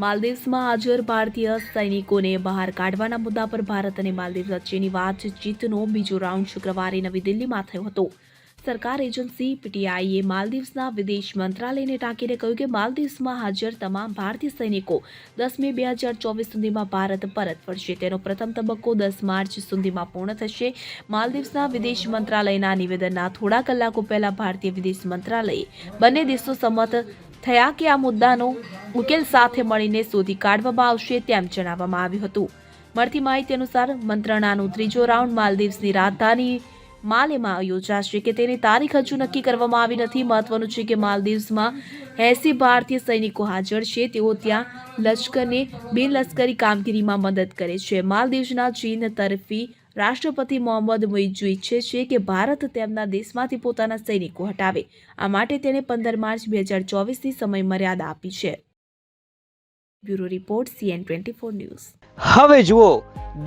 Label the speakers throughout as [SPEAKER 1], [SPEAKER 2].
[SPEAKER 1] માલદીવ્સમાં હાજર ભારતીય સૈનિકોને બહાર કાઢવાના મુદ્દા પર ભારત અને માલદીવ વચ્ચેની વાતચીતનો બીજો રાઉન્ડ શુક્રવારે નવી દિલ્હીમાં થયો હતો. સરકાર એજન્સી પીટીઆઈએ માલદીવ્સના વિદેશ મંત્રાલયને ટાંકીને કહ્યું કે માલદીવ્સમાં હાજર તમામ ભારતીય સૈનિકો દસ મે બે હજાર ચોવીસ સુધીમાં ભારત પરત ફરશે. તેનો પ્રથમ તબક્કો દસ માર્ચ સુધીમાં પૂર્ણ થશે. માલદીવ્સના વિદેશ મંત્રાલયના નિવેદનના થોડા કલાકો પહેલા ભારતીય વિદેશ મંત્રાલયે બંને દેશો સંમત થયા કે આ મુદ્દાનો ઉકેલ સાથે મળીને શોધી કાઢવામાં આવશે તેમ જણાવવામાં આવ્યું હતું. મળતી માહિતી અનુસાર મંત્રણાનો ત્રીજો રાઉન્ડ માલદીવ્સની રાજધાની માલેમાં યોજાશે કે તેની તારીખ હજુ નક્કી કરવામાં આવી નથી. મહત્વનું છે કે માલદીવ્સમાં એસી ભારતીય સૈનિકો હાજર છે. તેઓ ત્યાં લશ્કરને બિનલશ્કરી કામગીરીમાં મદદ કરે છે. માલદીવ્સના ચીન તરફી રાષ્ટ્રપતિ મોહમ્મદ મુઇજુ ઈચ્છે છે કે ભારત તેમના દેશમાંથી પોતાના સૈનિકો હટાવે. આ માટે તેણે પંદર માર્ચ બે હજાર ચોવીસની સમય મર્યાદા આપી છે. Bureau report CN twenty four news.
[SPEAKER 2] હવે જુઓ,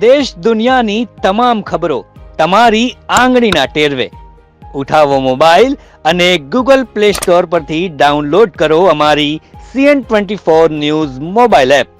[SPEAKER 2] દેશ દુનિયાની તમામ ખબરો તમારી આંગળીના ટેરવે. ઉઠાવો મોબાઈલ અને ગૂગલ પ્લે સ્ટોર પરથી ડાઉનલોડ કરો અમારી CN twenty four news mobile app.